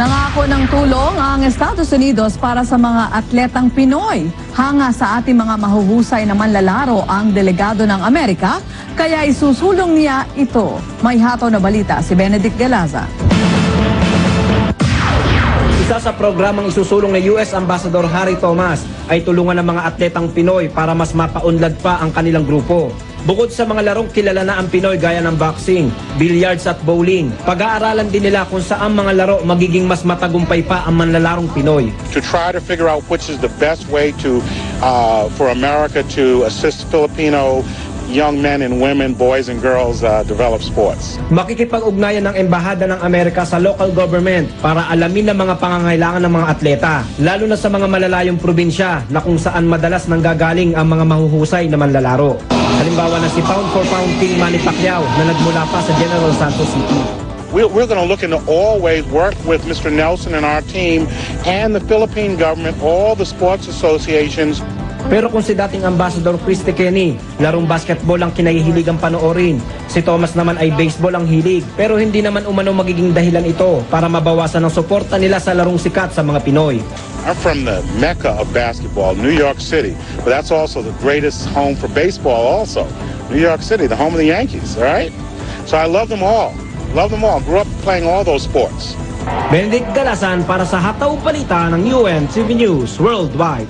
Nangako ng tulong ang Estados Unidos para sa mga atletang Pinoy. Hanga sa ating mga mahuhusay na manlalaro ang delegado ng Amerika, kaya isusulong niya ito. May hataw na balita si Benedict Galaza. Isa sa programang isusulong ni US Ambassador Harry Thomas ay tulungan ng mga atletang Pinoy para mas mapaunlad pa ang kanilang grupo. Bukod sa mga larong kilala na ang Pinoy gaya ng boxing, billiards at bowling, pag-aaralan din nila kung saan mga laro magiging mas matagumpay pa ang manlalarong Pinoy. to try to figure out which is the best way to uh, for America to assist Filipino young men and women, boys and girls uh, develop sports. Makikipag-ugnayan ng Embahada ng Amerika sa local government para alamin ang mga pangangailangan ng mga atleta, lalo na sa mga malalayong probinsya na kung saan madalas nanggagaling ang mga mahuhusay na manlalaro. Halimbawa na si Pound for Pound King Manny Pacquiao na nagmula pa sa General Santos City. We're, we're going to look into all ways, work with Mr. Nelson and our team and the Philippine government, all the sports associations, Pero kung si dating Ambassador Christy Kenny, larong basketball ang kinahihiligang panoorin. Si Thomas naman ay baseball ang hilig. Pero hindi naman umano magiging dahilan ito para mabawasan ang suporta nila sa larong sikat sa mga Pinoy. I'm from the mecca of basketball, New York City, but that's also the greatest home for baseball also. New York City, the home of the Yankees, all right? So I love them all. Love them all. Grew up playing all those sports. Benedict Galasan para sa Hataw Balita ng UNCV News Worldwide.